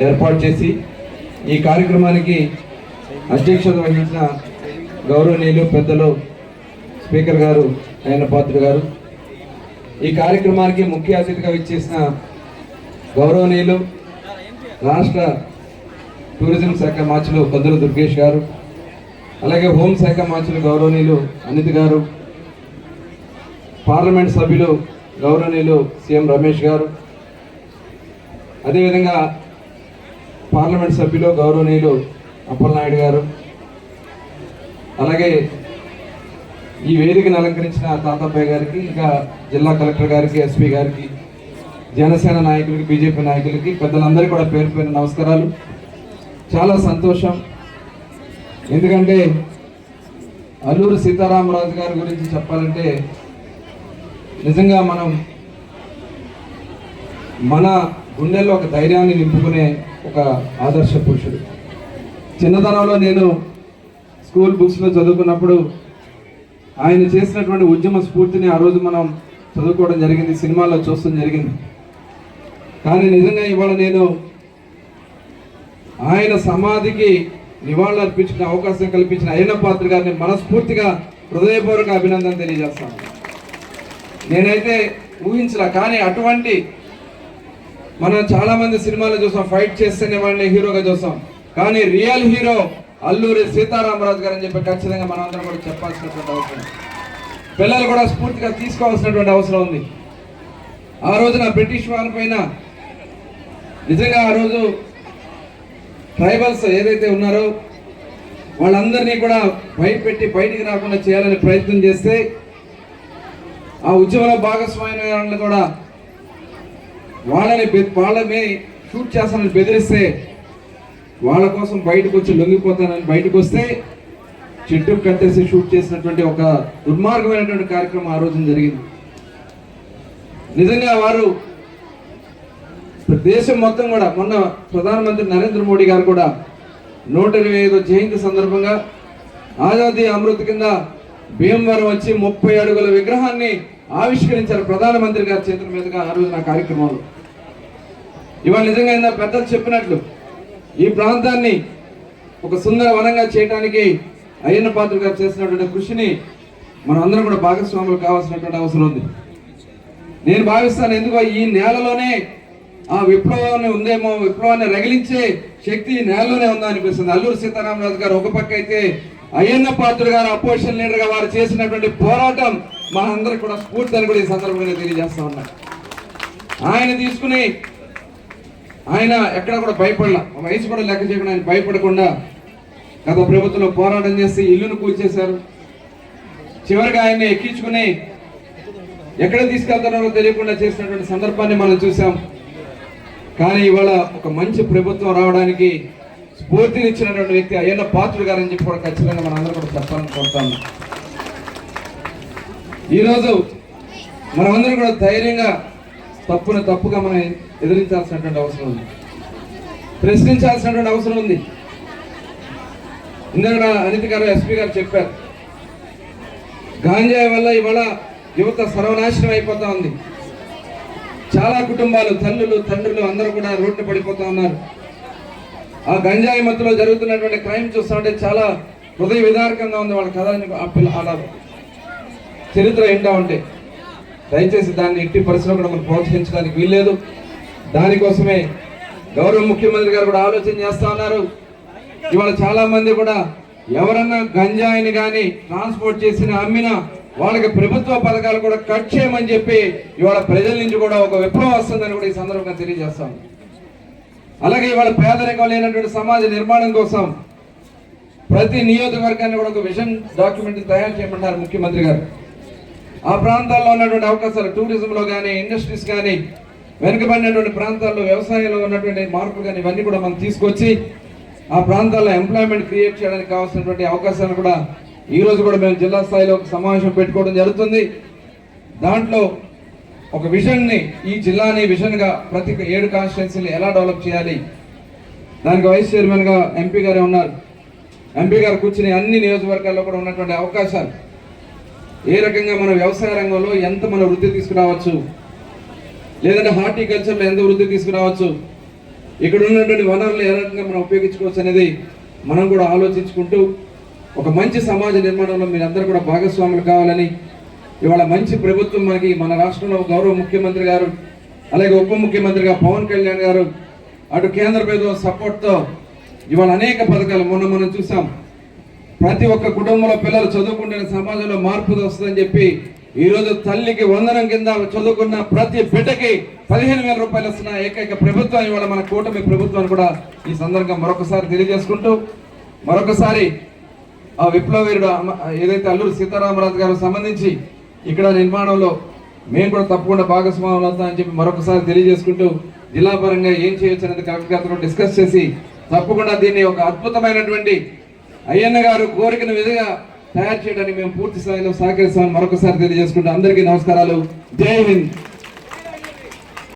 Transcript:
ఏర్పాటు చేసి ఈ కార్యక్రమానికి అధ్యక్షత వహించిన గౌరవనీయులు పెద్దలు స్పీకర్ గారు ఆయన పాత్ర గారు. ఈ కార్యక్రమానికి ముఖ్య అతిథిగా ఇచ్చేసిన గౌరవనీయులు రాష్ట్ర టూరిజం శాఖ మాచులు పొద్దుల దుర్గేష్ గారు అలాగే హోంశాఖ మాచులు గౌరవనీయులు అనిత్ గారు పార్లమెంట్ సభ్యులు గౌరవనీయులు సీఎం రమేష్ గారు అదేవిధంగా పార్లమెంట్ సభ్యులు గౌరవనీయులు అప్పలనాయుడు గారు అలాగే ఈ వేదికను అలంకరించిన తాతాబాయ్ గారికి ఇంకా జిల్లా కలెక్టర్ గారికి ఎస్పీ గారికి జనసేన నాయకులకి బీజేపీ నాయకులకి పెద్దలందరికీ కూడా పేరు పేరు నమస్కారాలు. చాలా సంతోషం. ఎందుకంటే అల్లూరు సీతారామరాజు గారి గురించి చెప్పాలంటే నిజంగా మనం మన గుండెల్లో ఒక ధైర్యాన్ని నింపుకునే ఒక ఆదర్శ పురుషుడు. చిన్నతనంలో నేను స్కూల్ బుక్స్లో చదువుకున్నప్పుడు ఆయన చేసినటువంటి ఉద్యమ స్ఫూర్తిని ఆ రోజు మనం చదువుకోవడం జరిగింది సినిమాల్లో చూస్తూ జరిగింది. కానీ నిజంగా ఇవాళ నేను ఆయన సమాధికి నివాళులు అర్పించిన అవకాశం కల్పించిన అయ్యన్న పాత్ర గారిని మనస్ఫూర్తిగా హృదయపూర్వక అభినందన తెలియజేస్తాను. నేనైతే ఊహించరా కానీ అటువంటి మనం చాలా మంది సినిమాలు చూసాం ఫైట్ చేస్తేనే వాడిని హీరోగా చూసాం. కానీ రియల్ హీరో అల్లూరి సీతారామరాజు గారు అని చెప్పి ఖచ్చితంగా మనం అందరం కూడా చెప్పాల్సినటువంటి అవసరం. పిల్లలు కూడా స్ఫూర్తిగా తీసుకోవాల్సినటువంటి అవసరం ఉంది. ఆ రోజున బ్రిటిష్ వారి పైన నిజంగా ఆ రోజు ట్రైబల్స్ ఏదైతే ఉన్నారో వాళ్ళందరినీ కూడా భయపెట్టి బయటికి రాకుండా చేయాలని ప్రయత్నం చేస్తే ఆ ఉద్యమంలో భాగస్వామ్యం వాళ్ళని కూడా వాళ్ళని వాళ్ళని షూట్ చేస్తానని బెదిరిస్తే వాళ్ళ కోసం బయటకు వచ్చి లొంగిపోతానని బయటకు వస్తే చెట్టు కట్టేసి షూట్ చేసినటువంటి ఒక దుర్మార్గమైనటువంటి కార్యక్రమం ఆ రోజున జరిగింది. నిజంగా వారు దేశం మొత్తం కూడా మొన్న ప్రధానమంత్రి నరేంద్ర మోడీ గారు కూడా నూట ఇరవై ఐదు జయంతి సందర్భంగా ఆజాదీ అమృత్ కింద భీమవరం వచ్చి ముప్పై అడుగుల విగ్రహాన్ని ఆవిష్కరించారు ప్రధానమంత్రి గారి చేతుల మీదుగా ఆ రోజు నా కార్యక్రమంలో. ఇవాళ నిజంగా ఏందో పెద్దలు చెప్పినట్లు ఈ ప్రాంతాన్ని ఒక సుందర వనంగా చేయడానికి అయ్యన్న పాత్ర గారు చేసినటువంటి కృషిని మనం అందరం కూడా భాగస్వాములు కావాల్సినటువంటి అవసరం ఉంది. నేను భావిస్తాను ఎందుకో ఈ నేలలోనే ఆ విప్లవాన్ని ఉందేమో విప్లవాన్ని రగిలించే శక్తి ఈ నేలలోనే ఉందా అనిపిస్తుంది. అల్లూరు సీతారామరాజు గారు ఒక పక్క అయితే అయ్యన్న పాత్ర గారు అపోజిషన్ లీడర్గా వారు చేసినటువంటి పోరాటం మనందరికి కూడా స్ఫూర్తి అని కూడా ఈ సందర్భంగా తెలియజేస్తా ఉన్నా. ఆయన తీసుకుని ఆయన ఎక్కడ కూడా భయపడలా. వయసు కూడా లెక్క చేయకుండా ఆయన భయపడకుండా గత ప్రభుత్వంలో పోరాటం చేసి ఇల్లును కూల్చేశారు. చివరిగా ఆయన్ని ఎక్కించుకుని ఎక్కడ తీసుకెళ్తున్నారో తెలియకుండా చేసినటువంటి సందర్భాన్ని మనం చూసాం కానీ ఇవాళ ఒక మంచి ప్రభుత్వం రావడానికి స్ఫూర్తినిచ్చినటువంటి వ్యక్తి అయ్యన్న పాత్రుడు గారని చెప్పి కూడా ఖచ్చితంగా మనం కూడా చెప్పాలని కోరుతాను ఈరోజు మనమందరం కూడా ధైర్యంగా తప్పును తప్పుగా మనం ఎదిరించాల్సినటువంటి అవసరం ఉంది. ప్రశ్నించాల్సినటువంటి అవసరం ఉంది. ఇందాక అనిత గారు ఎస్పీ గారు చెప్పారు గాంజాయి వల్ల ఇవాళ యువత సర్వనాశనం అయిపోతా ఉంది. చాలా కుటుంబాలు తల్లులు తండ్రులు అందరూ కూడా రోడ్డు పడిపోతా ఉన్నారు. ఆ గంజాయి మత్తులో జరుగుతున్నటువంటి క్రైమ్ చూస్తా ఉంటే చాలా హృదయ విదారకంగా ఉంది వాళ్ళ కథ ఆ పిల్ల చరిత్ర ఏంటా ఉంటే దయచేసి దాన్ని ఎట్టి పరిస్థితుల్లో కూడా మనం ప్రోత్సహించడానికి వీల్లేదు. దానికోసమే గౌరవ ముఖ్యమంత్రి గారు కూడా ఆలోచన చేస్తా ఉన్నారు. ఇవాళ చాలా మంది కూడా ఎవరన్నా గంజాయిని కానీ ట్రాన్స్పోర్ట్ చేసిన అమ్మినా వాళ్ళకి ప్రభుత్వ పథకాలు కూడా కట్ చేయమని చెప్పి ఇవాళ ప్రజల నుంచి కూడా ఒక విప్లవం వస్తుందని కూడా ఈ సందర్భంగా తెలియజేస్తాం అలాగే ఇవాళ పేదరికం లేనటువంటి సమాజ నిర్మాణం కోసం ప్రతి నియోజకవర్గాన్ని కూడా ఒక విజన్ డాక్యుమెంట్ తయారు చేయమంటారు ముఖ్యమంత్రి గారు. ఆ ప్రాంతాల్లో ఉన్నటువంటి అవకాశాలు టూరిజంలో కానీ ఇండస్ట్రీస్ కానీ వెనుకబడినటువంటి ప్రాంతాల్లో వ్యవసాయంలో ఉన్నటువంటి మార్పులు కానీ ఇవన్నీ కూడా మనం తీసుకొచ్చి ఆ ప్రాంతాల్లో ఎంప్లాయ్మెంట్ క్రియేట్ చేయడానికి కావాల్సినటువంటి అవకాశాలను కూడా ఈరోజు కూడా మేము జిల్లా స్థాయిలో ఒక సమావేశం పెట్టుకోవడం జరుగుతుంది. దాంట్లో ఒక విజన్ని ఈ జిల్లాని విజన్గా ప్రతి ఏడు కాన్స్టిట్యున్సీని ఎలా డెవలప్ చేయాలి? దానికి వైస్ చైర్మన్గా ఎంపీ గారే ఉన్నారు. ఎంపీ గారు కూర్చుని అన్ని నియోజకవర్గాల్లో కూడా ఉన్నటువంటి అవకాశాలు ఏ రకంగా మన వ్యవసాయ రంగంలో ఎంత మన వృద్ధి తీసుకురావచ్చు? లేదంటే హార్టికల్చర్లో ఎంత వృద్ధి తీసుకురావచ్చు? ఇక్కడ ఉన్నటువంటి వనరులు ఏ రకంగా మనం ఉపయోగించుకోవచ్చు అనేది మనం కూడా ఆలోచించుకుంటూ ఒక మంచి సమాజ నిర్మాణంలో మీరందరూ కూడా భాగస్వాములు కావాలని ఇవాళ మంచి ప్రభుత్వం మనకి మన రాష్ట్రంలో గౌరవ ముఖ్యమంత్రి గారు అలాగే ఉప ముఖ్యమంత్రిగా పవన్ కళ్యాణ్ గారు అటు కేంద్ర ప్రభుత్వం సపోర్ట్తో ఇవాళ అనేక పథకాలు మొన్న మనం చూసాం. ప్రతి ఒక్క కుటుంబంలో పిల్లలు చదువుకుంటున్న సమాజంలో మార్పు వస్తుందని చెప్పి ఈరోజు తల్లికి వందనం కింద చదువుకున్న ప్రతి బిడ్డకి పదిహేను వేల రూపాయలు వస్తున్న ఏకైక ప్రభుత్వం ఇవాళ మన కూటమి ప్రభుత్వాన్ని కూడా ఈ సందర్భంగా మరొకసారి తెలియజేసుకుంటూ మరొకసారి ఆ విప్లవీరుడు ఏదైతే అల్లూరు సీతారామరాజు గారు సంబంధించి ఇక్కడ నిర్మాణంలో మేము కూడా తప్పకుండా భాగస్వాములు అవుతామని చెప్పి మరొకసారి తెలియజేసుకుంటూ జిల్లా పరంగా ఏం చేయొచ్చు అనేది కలెక్టర్ గారితో డిస్కస్ చేసి తప్పకుండా దీన్ని ఒక అద్భుతమైనటువంటి అయ్యన్న గారు కోరికను విధంగా తయారు చేయడానికి మేము పూర్తి స్థాయిలో సహకరిస్తామని మరొకసారి తెలియజేసుకుంటూ అందరికీ నమస్కారాలు. జై హింద్.